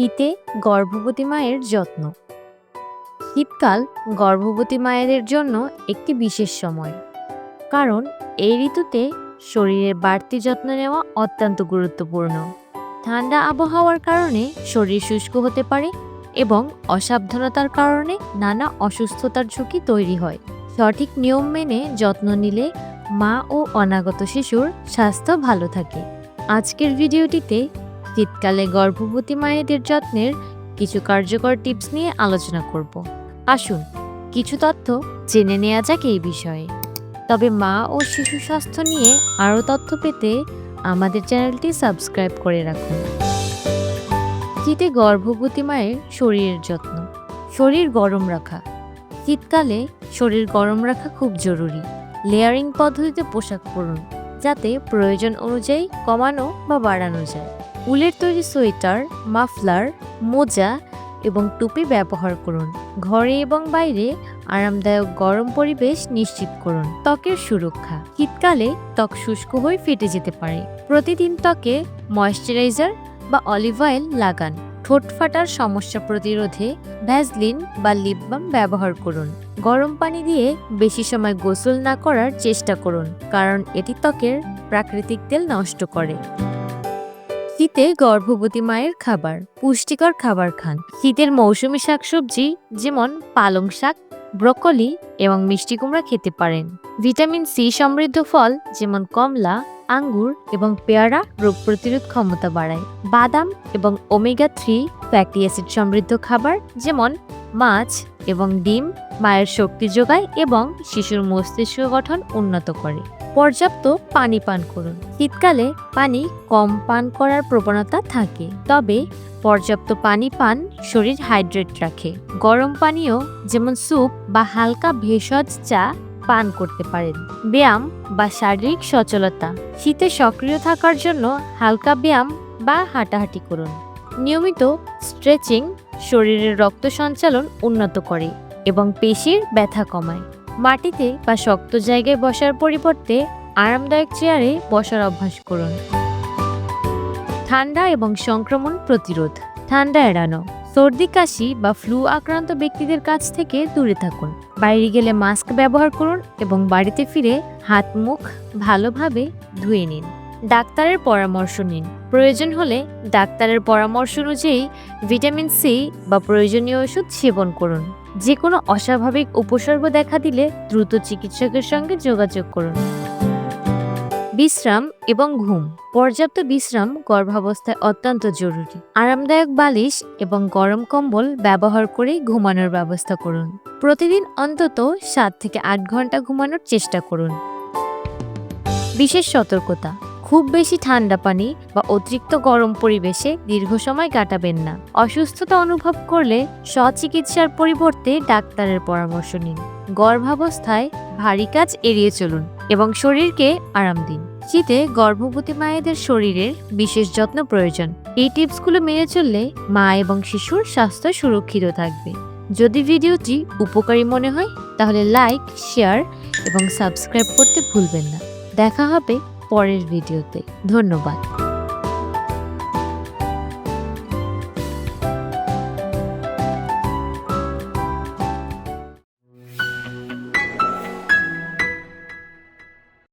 শীতে গর্ভবতী মায়ের যত্ন। শীতকাল গর্ভবতী মায়েদের জন্য একটি বিশেষ সময়। কারণ এই ঋতুতে শরীরের বাড়তি যত্ন নেওয়া অত্যন্ত গুরুত্বপূর্ণ। ঠান্ডা আবহাওয়ার কারণে শরীর শুষ্ক হতে পারে এবং অসাবধানতার কারণে নানা অসুস্থতার ঝুঁকি তৈরি হয়। সঠিক নিয়ম মেনে যত্ন নিলে মা ও অনাগত শিশুর স্বাস্থ্য ভালো থাকে। আজকের ভিডিওটিতে শীতকালে গর্ভবতী মায়েদের যত্নের কিছু কার্যকর টিপস নিয়ে আলোচনা করব। আসুন, কিছু তথ্য জেনে নেওয়া যাক এই বিষয়ে। তবে মা ও শিশু স্বাস্থ্য নিয়ে আরও তথ্য পেতে আমাদের চ্যানেলটি সাবস্ক্রাইব করে রাখুন। শীতে গর্ভবতী মায়ের শরীরের যত্ন। শরীর গরম রাখা। শীতকালে শরীর গরম রাখা খুব জরুরি। লেয়ারিং পদ্ধতিতে পোশাক পরুন, যাতে প্রয়োজন অনুযায়ী কমানো বা বাড়ানো যায়। উলের তৈরি সোয়েটার, মাফলার, মোজা এবং টুপি ব্যবহার করুন। ঘরে এবং বাইরে আরামদায়ক গরম পরিবেশ নিশ্চিত করুন। ত্বকের সুরক্ষা। শীতকালে ত্বক শুষ্ক হয়ে ফেটে যেতে পারে। প্রতিদিন ত্বকে ময়শ্চারাইজার বা অলিভ অয়েল লাগান। ঠোঁট ফাটার সমস্যা প্রতিরোধে ভ্যাসলিন বা লিপ বাম ব্যবহার করুন। গরম পানি দিয়ে বেশি সময় গোসল না করার চেষ্টা করুন, কারণ এটি ত্বকের প্রাকৃতিক তেল নষ্ট করে। শীতে গর্ভবতী মায়ের খাবার, পুষ্টিকর খাবার খান। শীতের মৌসুমী শাকসবজি যেমন পালং শাক, ব্রকলি এবং মিষ্টি কুমড়া খেতে পারেন। ভিটামিন সি সমৃদ্ধ ফল যেমন কমলা, আঙ্গুর এবং পেয়ারা রোগ প্রতিরোধ ক্ষমতা বাড়ায়। বাদাম এবং ওমেগা থ্রি ফ্যাটি অ্যাসিড সমৃদ্ধ খাবার যেমন মাছ এবং ডিম মায়ের শক্তি যোগায় এবং শিশুর মস্তিষ্ক গঠন উন্নত করে। পর্যাপ্ত পানি পান করুন। শীতকালে পানি কম পান করার প্রবণতা থাকে। তবে পর্যাপ্ত পানি পান শরীর হাইড্রেট রাখে। গরম পানীয় যেমন স্যুপ বা হালকা ভেষজ চা পান করতে পারেন। ব্যায়াম বা শারীরিক সচলতা। শীতে সক্রিয় থাকার জন্য হালকা ব্যায়াম বা হাঁটাহাঁটি করুন। নিয়মিত স্ট্রেচিং শরীরের রক্ত সঞ্চালন উন্নত করে এবং পেশির ব্যথা কমায়। মাটিতে বা শক্ত জায়গায় বসার পরিবর্তে আরামদায়ক চেয়ারে বসার অভ্যাস করুন। ঠান্ডা এবং সংক্রমণ প্রতিরোধ। ঠান্ডা এড়ানো। সর্দি, কাশি বা ফ্লু আক্রান্ত ব্যক্তিদের কাছ থেকে দূরে থাকুন। বাইরে গেলে মাস্ক ব্যবহার করুন এবং বাড়িতে ফিরে হাত, মুখ ভালোভাবে ধুয়ে নিন। ডাক্তারের পরামর্শ নিন। প্রয়োজন হলে ডাক্তারের পরামর্শ অনুযায়ী ভিটামিন সি বা প্রয়োজনীয় ওষুধ সেবন করুন। যে কোনো অস্বাভাবিক উপসর্গ দেখা দিলে দ্রুত চিকিৎসকের সঙ্গে যোগাযোগ করুন। বিশ্রাম এবং ঘুম। পর্যাপ্ত বিশ্রাম গর্ভাবস্থায় অত্যন্ত জরুরি। আরামদায়ক বালিশ এবং গরম কম্বল ব্যবহার করে ঘুমানোর ব্যবস্থা করুন। প্রতিদিন অন্তত সাত থেকে আট ঘণ্টা ঘুমানোর চেষ্টা করুন। বিশেষ সতর্কতা। খুব বেশি ঠান্ডা পানি বা অতিরিক্ত গরম পরিবেশে দীর্ঘ সময় কাটাবেন না। অসুস্থতা অনুভব করলে স্বচিকিৎসার পরিবর্তে ডাক্তারের পরামর্শ নিন। গর্ভাবস্থায় ভারী কাজ এড়িয়ে চলুন এবং শরীরকে আরাম দিন। শীতে গর্ভবতী মায়েদের শরীরের বিশেষ যত্ন প্রয়োজন। এই টিপসগুলো মেনে চললে মা এবং শিশুর স্বাস্থ্য সুরক্ষিত থাকবে। যদি ভিডিওটি উপকারী মনে হয়, তাহলে লাইক, শেয়ার এবং সাবস্ক্রাইব করতে ভুলবেন না। দেখা হবে পরের ভিডিওতে। ধন্যবাদ।